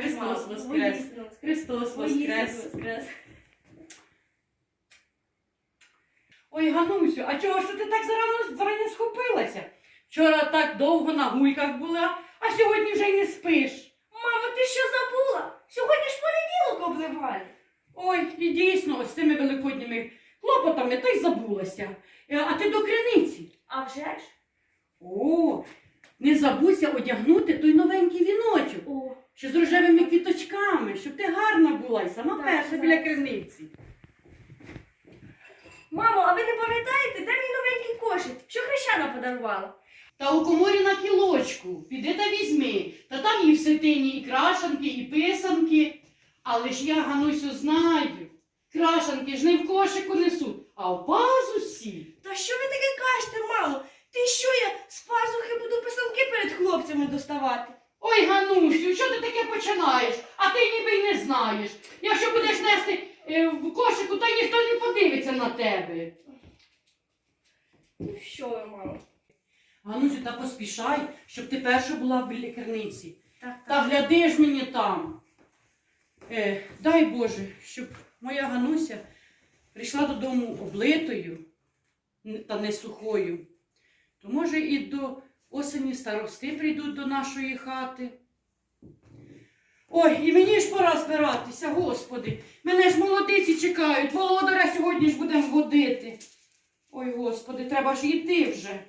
Христос воскрес. Христос Воскрес! воскрес. Ой, Ганусю, а чого ж ти так зарано, зарано схопилася? Вчора так довго на гульках була, а сьогодні вже й не спиш. Мамо, ти що забула? Сьогодні ж понеділок обливали. Ой, і дійсно, ось цими великодніми клопотами та й забулася. Е, А ти до криниці. А вже ж? О, не забудься одягнути той новенький віночок, О, що з рожевими квіточками, щоб ти гарна була і сама Так, перша так. біля криниці. мамо, а ви не пам'ятаєте, де мій новенький кошик, що хрещана подарувала? Та у коморі на кілочку, піди та візьми, та там і в сетині і крашанки, і писанки. Але ж я, Ганусю, знаю, крашанки ж не в кошику несуть, а в пазусі. Та що ви таке кажете, мамо? Ти що я з пазухи буду писанки перед хлопцями доставати? Ой, Ганусю, що ти таке починаєш? А ти ніби й не знаєш. Якщо будеш нести е, в кошику, то ніхто не подивиться на тебе. Ну що мамо? Ганусю, та поспішай, щоб ти перша була в лікарниці. Так, Та гляди ж мені там. Е, дай Боже, щоб моя Гануся прийшла додому облитою та не сухою. То може і до осені старости прийдуть до нашої хати. Ой, і мені ж пора збиратися, господи. Мене ж молодиці чекають, володаря сьогодні ж будемо водити. Ой, господи, треба ж йти вже.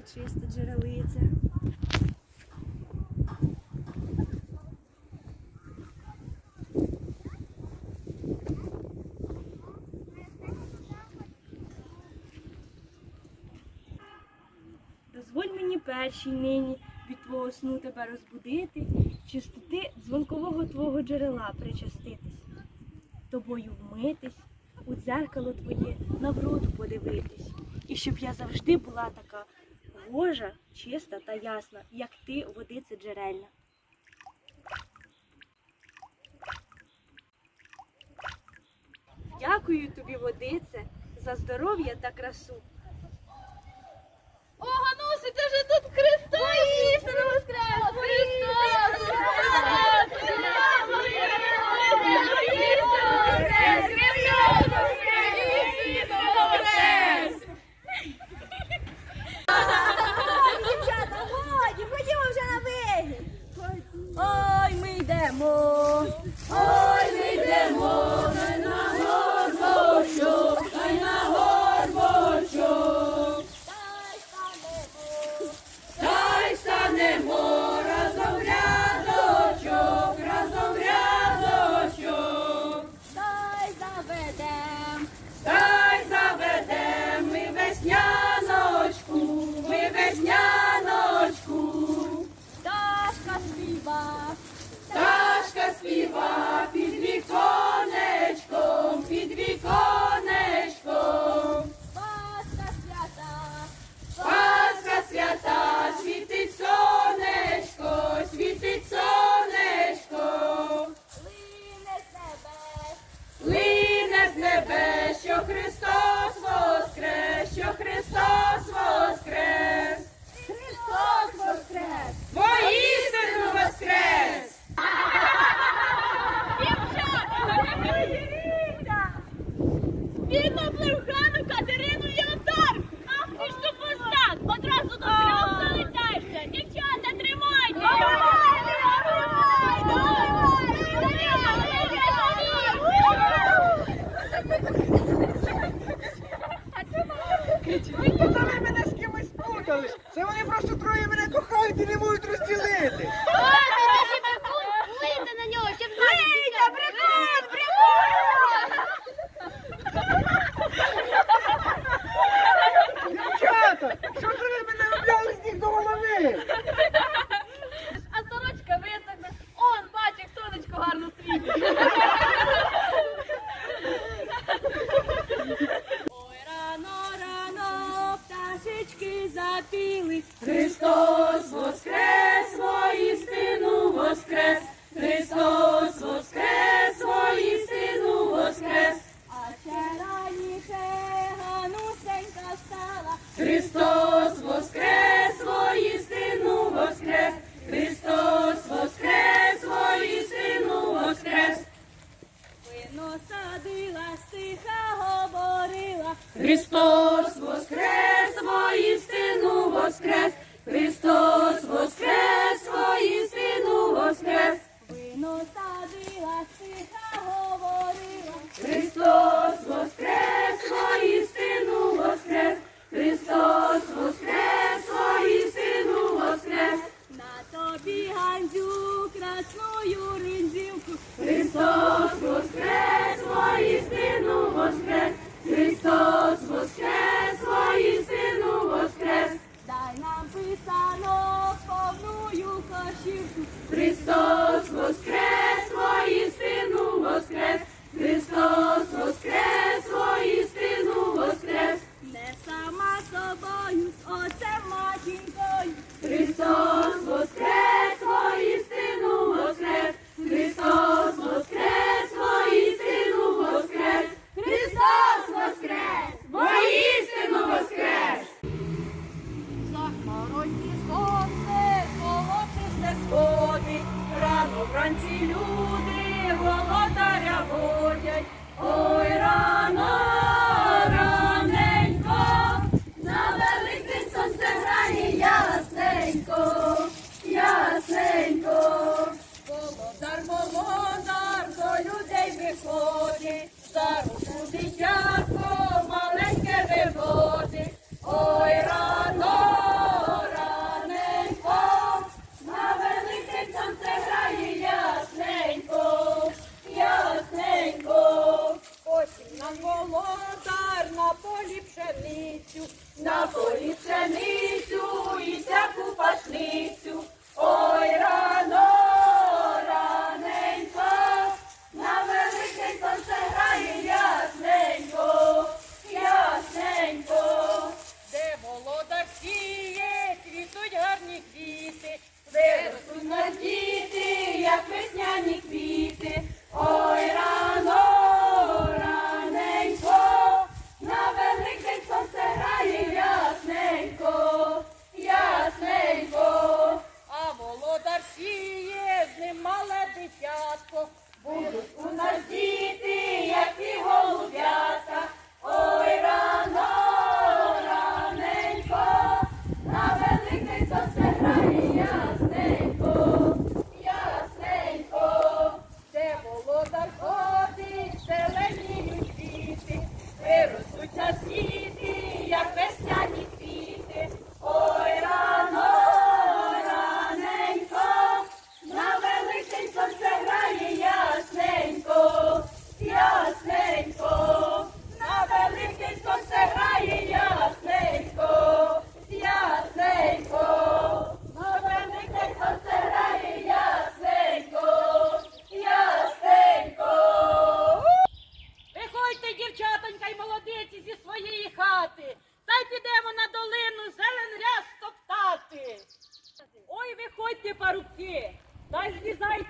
Водиця, чиста джерелиця. Дозволь мені першій нині від твого сну тебе розбудити, чистоти дзвонкового твого джерела причаститись, тобою вмитись, у дзеркало твоє на вроду подивитись, і щоб я завжди була така гожа, чиста та ясна, як ти, водице джерельна. Дякую тобі, водице, за здоров'я та красу. О, Ганусю, це ж тут Христос! Христос! Христос! Христос воскрес, воістину воскрес, Христос воскрес, воістину воскрес, а ще раніше ганусенька стала, Христос воскрес, воістину Da ist die Seite!